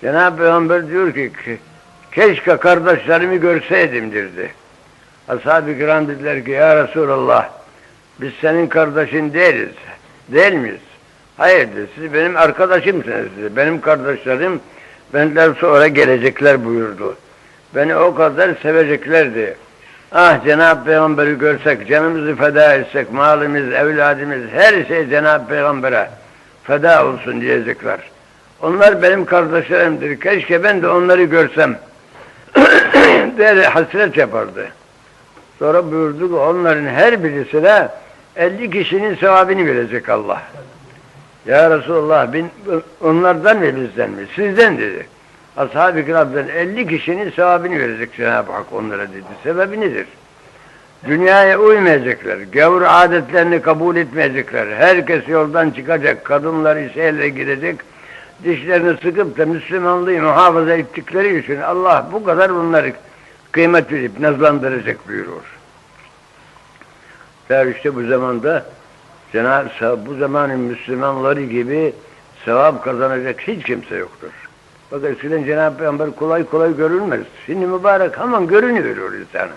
Cenab-ı Peygamber diyor ki "Ke- keşke kardeşlerimi görseydim dedi. Ashab-ı kiram dediler ki ya Resulallah biz senin kardeşin değiliz. Değil miyiz? Hayır dedi. Siz benim arkadaşımsınız dedi. Benim kardeşlerim benden sonra gelecekler buyurdu. Beni o kadar seveceklerdi. Ah Cenab-ı Peygamber'i görsek, canımızı feda etsek, malımız, evladımız, her şey Cenab-ı Peygamber'e feda olsun diyecekler. Onlar benim kardeşlerimdir. Keşke ben de onları görsem. der hasret yapardı. Sonra buyurdu ki onların her birisine 50 kişinin sevabını verecek Allah. Ya Resulallah bin, onlardan mı bizden mi? Sizden dedi. Ashab-ı kiramdan 50 kişinin sevabını verecek Cenab-ı Hak onlara dedi. Sebebi nedir? Dünyaya uymayacaklar. Gavur adetlerini kabul etmeyecekler. Herkes yoldan çıkacak. Kadınlar işe gidecek. Dişlerini sıkıp da Müslümanlığı muhafaza ettikleri için Allah bu kadar bunları kıymet verip nazlandıracak buyurur. Ya işte bu zamanda Cenab-ı bu zamanın Müslümanları gibi sevap kazanacak hiç kimse yoktur. Bak eskiden Cenab-ı Peygamber kolay kolay görülmez. Şimdi mübarek hemen görünüveriyor insana.